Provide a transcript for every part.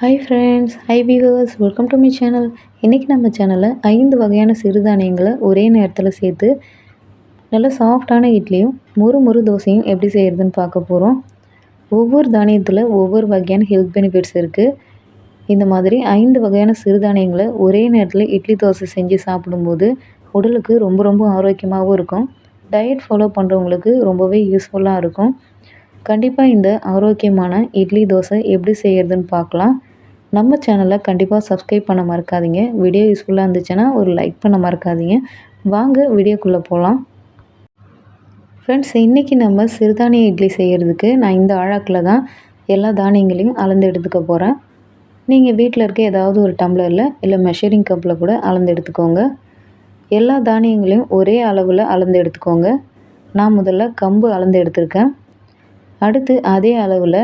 Hi friends hi viewers welcome to my channel இன்றைக்கி நம்ம சேனலில் ஐந்து வகையான சிறுதானியங்களை ஒரே நேரத்தில் சேர்த்து நல்ல சாஃப்டான இட்லியும் முறு முறு தோசையும் எப்படி செய்கிறதுன்னு பார்க்க போகிறோம் ஒவ்வொரு தானியத்தில் ஒவ்வொரு வகையான ஹெல்த் பெனிஃபிட்ஸ் இருக்குது இந்த மாதிரி ஐந்து வகையான சிறுதானியங்களை ஒரே நேரத்தில் இட்லி தோசை செஞ்சு சாப்பிடும்போது உடலுக்கு ரொம்ப ரொம்ப ஆரோக்கியமாகவும் இருக்கும். டயட் ஃபாலோ பண்ணுறவங்களுக்கு ரொம்பவே யூஸ்ஃபுல்லாக இருக்கும். கண்டிப்பாக இந்த ஆரோக்கியமான இட்லி தோசை எப்படி செய்கிறதுன்னு பார்க்கலாம். நம்ம சேனலை கண்டிப்பாக சப்ஸ்கிரைப் பண்ண மறக்காதீங்க. வீடியோ யூஸ்ஃபுல்லாக இருந்துச்சுன்னா ஒரு லைக் பண்ண மறக்காதீங்க. வாங்க வீடியோக்குள்ளே போகலாம் ஃப்ரெண்ட்ஸ் இன்றைக்கி நம்ம சிறுதானிய இட்லி செய்கிறதுக்கு நான் இந்த ஆழாக்கில் தான் எல்லா தானியங்களையும் அளந்து எடுத்துக்க போகிறேன் நீங்கள் வீட்டில் இருக்க ஏதாவது ஒரு டம்ளரில் இல்லை மெஷரிங் கப்பில் கூட அளந்து எடுத்துக்கோங்க. எல்லா தானியங்களையும் ஒரே அளவில் அளந்து எடுத்துக்கோங்க. நான் முதல்ல கம்பு அளந்து எடுத்திருக்கேன். அடுத்து அதே அளவில்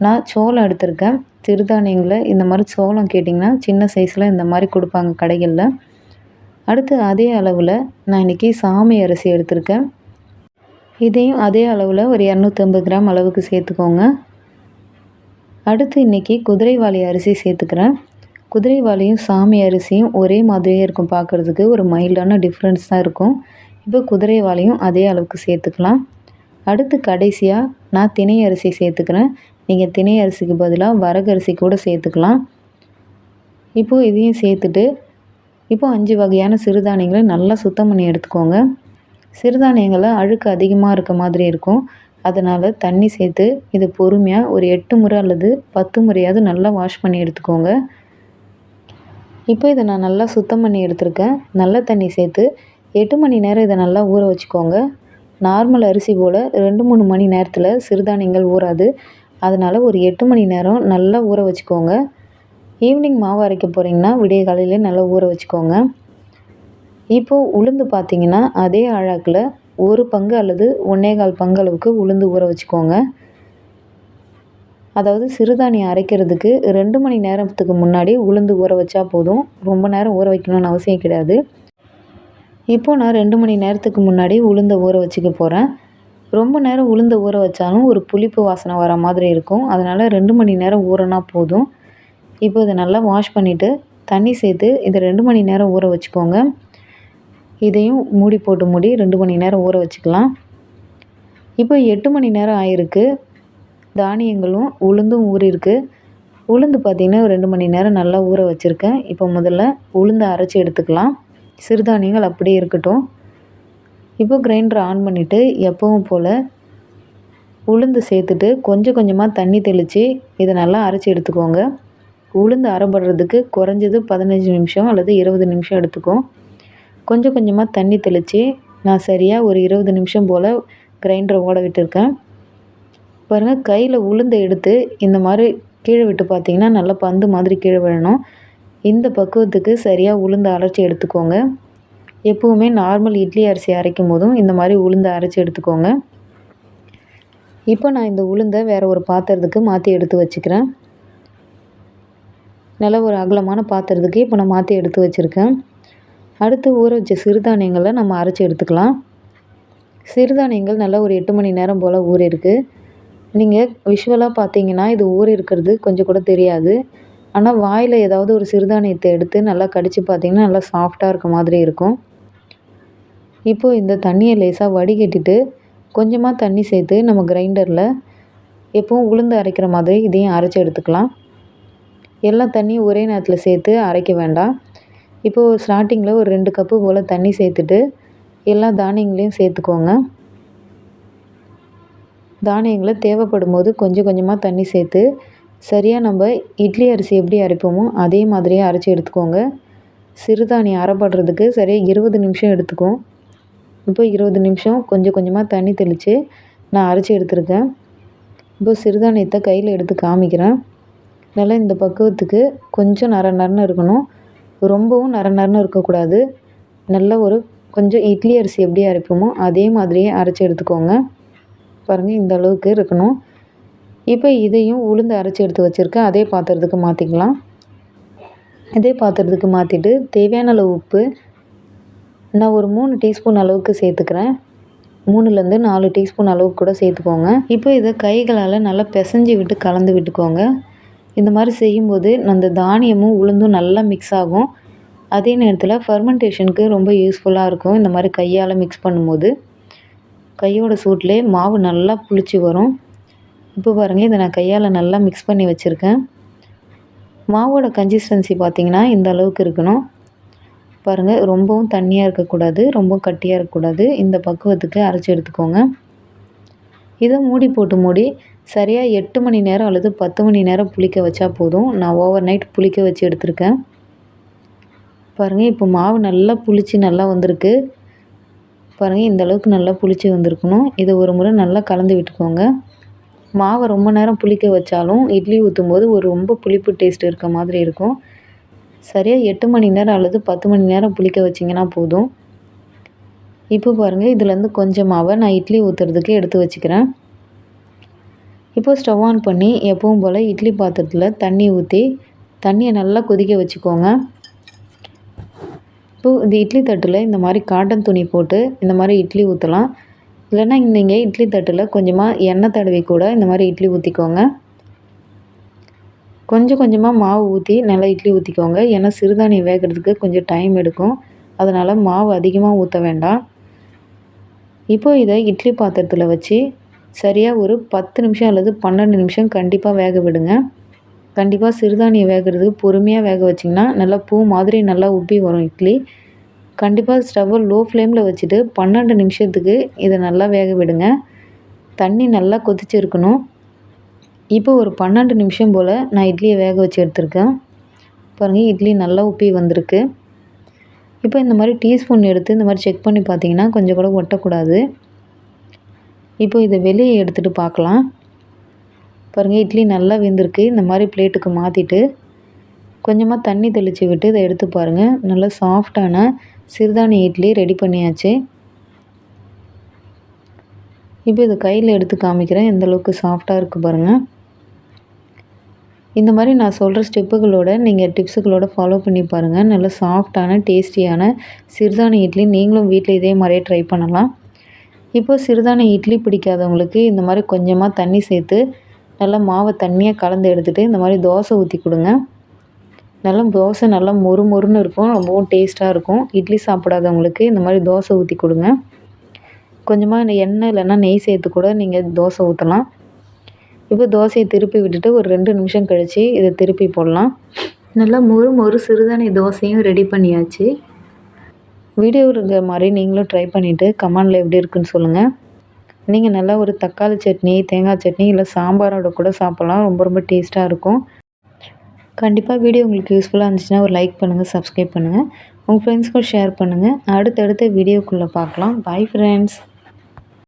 நான் சோளம் எடுத்திருக்கேன். சிறுதானியங்களில் இந்த மாதிரி சோளம் கேட்டிங்கன்னா சின்ன சைஸில் இந்த மாதிரி கொடுப்பாங்க கடைகளில். அடுத்து அதே அளவில் நான் இன்றைக்கி சாமி அரிசி எடுத்திருக்கேன். இதையும் அதே அளவில் ஒரு இரநூத்தம்பது கிராம் அளவுக்கு சேர்த்துக்கோங்க. அடுத்து இன்றைக்கி குதிரைவாளி அரிசி சேர்த்துக்கிறேன். குதிரைவாளியும் சாமி அரிசியும் ஒரே மாதிரியே இருக்கும் பார்க்குறதுக்கு. ஒரு மைல்டான டிஃப்ரென்ஸ் தான் இருக்கும். இப்போ குதிரைவாளியும் அதே அளவுக்கு சேர்த்துக்கலாம். அடுத்து கடைசியாக நான் தினை அரிசி சேர்த்துக்கிறேன். நீங்கள் தினை அரிசிக்கு பதிலாக வரகரிசி கூட சேர்த்துக்கலாம். இப்போது இதையும் சேர்த்துட்டு இப்போது அஞ்சு வகையான சிறுதானியங்களை நல்லா சுத்தம் பண்ணி எடுத்துக்கோங்க. சிறுதானியங்களில் அழுக்கு அதிகமாக இருக்க மாதிரி இருக்கும். அதனால் தண்ணி சேர்த்து இது பொறுமையாக ஒரு எட்டு முறை அல்லது பத்து முறையாவது நல்லா வாஷ் பண்ணி எடுத்துக்கோங்க. இப்போ இதை நான் நல்லா சுத்தம் பண்ணி எடுத்திருக்கேன். நல்ல தண்ணி சேர்த்து எட்டு மணி நேரம் இதை நல்லா ஊற வச்சுக்கோங்க. நார்மல் அரிசி போல் ரெண்டு மூணு மணி நேரத்தில் சிறுதானியங்கள் ஊறாது. அதனால் ஒரு எட்டு மணி நேரம் நல்லா ஊற வச்சுக்கோங்க. ஈவினிங் மாவு அரைக்க போகிறீங்கன்னா விடிய காலையிலே நல்லா ஊற வச்சுக்கோங்க. இப்போது உளுந்து பார்த்திங்கன்னா அதே அழாக்கில் ஒரு பங்கு அல்லது ஒன்றே கால் பங்கு அளவுக்கு உளுந்து ஊற வச்சுக்கோங்க. அதாவது சிறுதானியம் அரைக்கிறதுக்கு ரெண்டு மணி நேரத்துக்கு முன்னாடி உளுந்து ஊற வச்சா போதும். ரொம்ப நேரம் ஊற வைக்கணும்னு அவசியம் கிடையாது. இப்போது நான் ரெண்டு மணி நேரத்துக்கு முன்னாடி உளுந்தை ஊற வச்சுக்க போகிறேன் ரொம்ப நேரம் உளுந்த ஊற வச்சாலும் ஒரு புளிப்பு வாசனை வர மாதிரி இருக்கும். அதனால் ரெண்டு மணி நேரம் ஊறினா போதும். இப்போ இதை நல்லா வாஷ் பண்ணிவிட்டு தண்ணி சேர்த்து இதை ரெண்டு மணி நேரம் ஊற வச்சுக்கோங்க. இதையும் மூடி போட்டு மூடி ரெண்டு மணி நேரம் ஊற வச்சுக்கலாம். இப்போ எட்டு மணி நேரம் ஆயிருக்கு. தானியங்களும் உளுந்தும் ஊறிருக்கு. உளுந்து பார்த்திங்கன்னா ரெண்டு மணி நேரம் நல்லா ஊற வச்சுருக்கேன். இப்போ முதல்ல உளுந்தை அரைச்சி எடுத்துக்கலாம். சிறுதானியங்கள் அப்படியே இருக்கட்டும். இப்போ கிரைண்டரை ஆன் பண்ணிவிட்டு எப்பவும் போல் உளுந்து சேர்த்துட்டு கொஞ்சம் கொஞ்சமாக தண்ணி தெளித்து இதை நல்லா அரைச்சி எடுத்துக்கோங்க. உளுந்து அரைபடுறதுக்கு குறைஞ்சது பதினஞ்சு நிமிஷம் அல்லது இருபது நிமிஷம் எடுத்துக்கும். கொஞ்சம் கொஞ்சமாக தண்ணி தெளித்து நான் சரியாக ஒரு இருபது நிமிஷம் போல் கிரைண்டரை ஓட விட்டுருக்கேன். பாருங்கள் கையில் உளுந்தை எடுத்து இந்த மாதிரி கீழே விட்டு பார்த்தீங்கன்னா நல்லா பந்து மாதிரி கீழே விழணும். இந்த பக்குவத்துக்கு சரியாக உளுந்து அரைச்சி எடுத்துக்கோங்க. எப்போவுமே நார்மல் இட்லி அரிசி அரைக்கும் போதும் இந்த மாதிரி உளுந்தை அரைச்சி எடுத்துக்கோங்க. இப்போ நான் இந்த உளுந்தை வேறு ஒரு பாத்திரத்துக்கு மாற்றி எடுத்து வச்சுக்கிறேன். நல்ல ஒரு அகலமான பாத்திரத்துக்கு இப்போ நான் மாற்றி எடுத்து வச்சுருக்கேன். அடுத்து ஊற வச்ச சிறுதானியங்களை நம்ம அரைச்சி எடுத்துக்கலாம். சிறுதானியங்கள் நல்லா ஒரு எட்டு மணி நேரம் போல் ஊறிருக்கு நீங்கள் விஷுவலாக பார்த்தீங்கன்னா இது ஊறி இருக்கிறது கொஞ்சம் கூட தெரியாது. ஆனால் வாயில் ஏதாவது ஒரு சிறுதானியத்தை எடுத்து நல்லா கடித்து பார்த்திங்கன்னா நல்லா சாஃப்டாக இருக்க மாதிரி இருக்கும். இப்போது இந்த தண்ணியை லேசாக வடிகட்டிட்டு கொஞ்சமாக தண்ணி சேர்த்து நம்ம கிரைண்டரில் எப்பவும் உளுந்து அரைக்கிற மாதிரி இதையும் அரைச்சி எடுத்துக்கலாம். எல்லா தண்ணியும் ஒரே நேரத்தில் சேர்த்து அரைக்க வேண்டாம். இப்போது ஸ்டார்டிங்கில் ஒரு ரெண்டு கப்பு போல் தண்ணி சேர்த்துட்டு எல்லா தானியங்களையும் சேர்த்துக்கோங்க. தானியங்களை தேவைப்படும் போது கொஞ்சம் கொஞ்சமாக தண்ணி சேர்த்து சரியாக நம்ம இட்லி அரிசி எப்படி அரைப்போமோ அதே மாதிரியே அரைச்சி எடுத்துக்கோங்க. சிறுதானியம் அரைப்படுறதுக்கு சரியாக இருபது நிமிஷம் எடுத்துக்கும். இப்போ இருபது நிமிஷம் கொஞ்சம் கொஞ்சமாக தண்ணி தெளித்து நான் அரைச்சி எடுத்துருக்கேன். இப்போ சிறுதானியத்தை கையில் எடுத்து காமிக்கிறேன். நல்லா இந்த பக்குவத்துக்கு கொஞ்சம் நர நரன்னு இருக்கணும். ரொம்பவும் நர நரன்னு இருக்கக்கூடாது. நல்ல ஒரு கொஞ்சம் இட்லி அரிசி எப்படி அரைப்போமோ அதே மாதிரியே அரைச்சி எடுத்துக்கோங்க. பாருங்கள் இந்த அளவுக்கு இருக்கணும். இப்போ இதையும் உளுந்து அரைச்சி எடுத்து வச்சுருக்கேன். அதே பாத்திரத்துக்கு மாற்றிக்கலாம் இதே பாத்திரத்துக்கு மாற்றிட்டு தேவையான அளவு உப்பு நான் ஒரு மூணு டீஸ்பூன் அளவுக்கு சேர்த்துக்கிறேன். மூணுலேருந்து நாலு டீஸ்பூன் அளவுக்கு கூட சேர்த்துக்கோங்க. இப்போ இதை கைகளால் நல்லா பிசைஞ்சி விட்டு கலந்து விட்டுக்கோங்க. இந்த மாதிரி செய்யும்போது அந்த தானியமும் உளுந்தும் நல்லா மிக்ஸ் ஆகும். அதே நேரத்தில் ஃபர்மெண்டேஷனுக்கு ரொம்ப யூஸ்ஃபுல்லாக இருக்கும். இந்த மாதிரி கையால் மிக்ஸ் பண்ணும்போது. கையோட சூட்லேயே மாவு நல்லா புளிச்சு வரும். இப்போ பாருங்கள் இதை நான் கையால் நல்லா மிக்ஸ் பண்ணி வச்சுருக்கேன். மாவோட கன்சிஸ்டன்சி பார்த்திங்கன்னா இந்த அளவுக்கு இருக்கணும். பாருங்கள் ரொம்பவும் தண்ணியாக இருக்கக்கூடாது ரொம்ப கட்டியாக இருக்கக்கூடாது. இந்த பக்குவத்துக்கு அரைச்சி எடுத்துக்கோங்க. இதை மூடி போட்டு மூடி சரியாக எட்டு மணி நேரம் அல்லது பத்து மணி நேரம் புளிக்க வச்சா போதும். நான் ஓவர் நைட் புளிக்க வச்சு எடுத்திருக்கேன். பாருங்கள் இப்போ மாவு நல்லா புளிச்சு நல்லா வந்திருக்கு. பாருங்கள் இந்த அளவுக்கு நல்லா புளிச்சு வந்திருக்கணும். இதை ஒரு முறை நல்லா கலந்து விட்டுக்கோங்க. மாவை ரொம்ப நேரம் புளிக்க வச்சாலும் இட்லி ஊற்றும் போது ஒரு ரொம்ப புளிப்பு டேஸ்ட் இருக்க மாதிரி இருக்கும். சரியாக எட்டு மணி நேரம் அல்லது பத்து மணி நேரம் புளிக்க வச்சிங்கன்னா போதும். இப்போ பாருங்கள் இதுலேருந்து கொஞ்சம் மாவை நான் இட்லி ஊற்றுறதுக்கு எடுத்து வச்சுக்கிறேன். இப்போ ஸ்டவ் ஆன் பண்ணி எப்பவும் போல் இட்லி பாத்திரத்தில் தண்ணி ஊற்றி தண்ணியை நல்லா கொதிக்க வச்சுக்கோங்க. இப்போ இந்த இட்லி தட்டில் இந்த மாதிரி காட்டன் துணி போட்டு இந்த மாதிரி இட்லி ஊற்றலாம் இல்லைன்னா நீங்கள் இட்லி தட்டில் கொஞ்சமாக எண்ணெய் தடவி கூட இந்த மாதிரி இட்லி ஊற்றிக்கோங்க கொஞ்சம் கொஞ்சமாக மாவு ஊற்றி நல்லா இட்லி ஊற்றிக்கோங்க ஏன்னா சிறுதானியம் வேகிறதுக்கு கொஞ்சம் டைம் எடுக்கும். அதனால் மாவு அதிகமாக ஊற்ற வேண்டாம். இப்போ இதை இட்லி பாத்திரத்தில் வச்சு சரியாக ஒரு பத்து நிமிஷம் அல்லது பன்னெண்டு நிமிஷம் கண்டிப்பாக வேக விடுங்க. கண்டிப்பாக சிறுதானியம் வேகிறதுக்கு பொறுமையாக வேக வச்சிங்கன்னா நல்லா பூ மாதிரி நல்லா உப்பி வரும் இட்லி. கண்டிப்பாக ஸ்டவ்வை லோ ஃப்ளேமில் வச்சுட்டு பன்னெண்டு நிமிஷத்துக்கு இதை நல்லா வேக விடுங்க. தண்ணி நல்லா கொதிச்சிருக்கணும். இப்போ ஒரு பன்னெண்டு நிமிஷம் போல் நான் இட்லியை வேக வச்சு எடுத்திருக்கேன். பாருங்கள் இட்லி நல்லா உப்பி வந்திருக்கு. இப்போ இந்த மாதிரி டீஸ்பூன் எடுத்து இந்த மாதிரி செக் பண்ணி பார்த்தீங்கன்னா கொஞ்சம் கூட ஒட்டக்கூடாது. இப்போ இதை வெளியே எடுத்துகிட்டு பார்க்கலாம். பாருங்கள் இட்லி நல்லா வெந்திருக்கு. இந்த மாதிரி பிளேட்டுக்கு மாற்றிட்டு கொஞ்சமாக தண்ணி தெளித்து விட்டு இதை எடுத்து பாருங்கள் நல்லா சாஃப்டான சிறுதானிய இட்லி ரெடி பண்ணியாச்சு. இப்போ இதை கையில் எடுத்து காமிக்கிறேன். எந்த அளவுக்கு சாஃப்டாக இருக்குது பாருங்கள் இந்த மாதிரி நான் சொல்கிற ஸ்டெப்புகளோட நீங்கள் டிப்ஸுகளோட ஃபாலோ பண்ணி பாருங்கள் நல்ல சாஃப்டான டேஸ்டியான சிறுதானிய இட்லி நீங்களும் வீட்டில் இதே மாதிரியே ட்ரை பண்ணலாம். இப்போ சிறுதானிய இட்லி பிடிக்காதவங்களுக்கு இந்த மாதிரி கொஞ்சமாக தண்ணி சேர்த்து நல்லா மாவை தண்ணியாக கலந்து எடுத்துகிட்டு இந்த மாதிரி தோசை ஊற்றி கொடுங்க. நல்லா தோசை நல்லா மொறு மொறுன்னு இருக்கும் ரொம்பவும் டேஸ்ட்டாக இருக்கும். இட்லி சாப்பிடாதவங்களுக்கு இந்த மாதிரி தோசை ஊற்றி கொடுங்க. கொஞ்சமாக எண்ணெய் இல்லைன்னா நெய் சேர்த்து கூட நீங்கள் தோசை ஊற்றலாம் இப்போ தோசையை திருப்பி விட்டுட்டு ஒரு ரெண்டு நிமிஷம் கழித்து இதை திருப்பி போடலாம். நல்லா மொறு மொறு சிறுதானிய தோசையும் ரெடி பண்ணியாச்சு. வீடியோ இருக்கிற மாதிரி நீங்களும் ட்ரை பண்ணிவிட்டு கமெண்டில் எப்படி இருக்குன்னு சொல்லுங்கள் நீங்கள் நல்லா ஒரு தக்காளி சட்னி தேங்காய் சட்னி இல்லை சாம்பாரோட கூட சாப்பிட்லாம். ரொம்ப ரொம்ப டேஸ்ட்டாக இருக்கும். கண்டிப்பாக வீடியோ உங்களுக்கு யூஸ்ஃபுல்லாக இருந்துச்சுன்னா ஒரு லைக் பண்ணுங்கள் சப்ஸ்கிரைப் பண்ணுங்கள் உங்கள் ஃப்ரெண்ட்ஸ்க்கும் ஷேர் பண்ணுங்கள் அடுத்தடுத்த வீடியோக்குள்ளே பார்க்கலாம். Bye friends